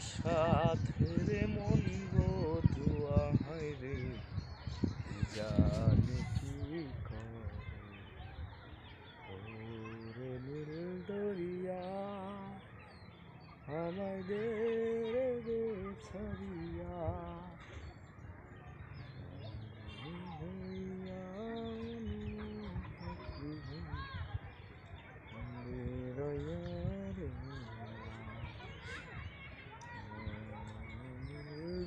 সাথে মন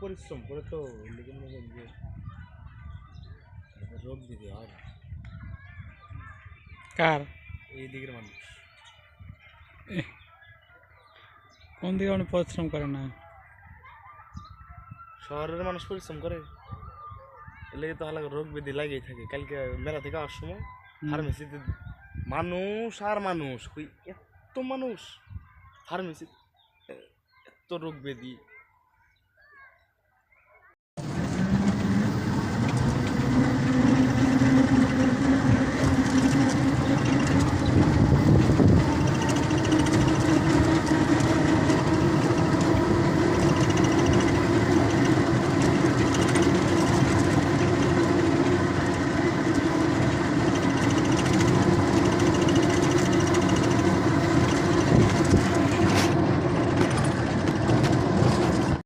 পরিশ্রম করে তো মনে যে রোগ দিতে হয় না কার? এই দিকের মানুষ। কোন দিকে আপনি পরিশ্রম করেন না? শহরের মানুষ পরিশ্রম করে। এলে তো হালাকা রোগ ব্যাধি লাগেই থাকে। কালকে মেলা থেকে আসার সময় ফার্মেসিতে মানুষ আর মানুষ এত মানুষ। ফার্মেসি এত রোগ ব্যাধি।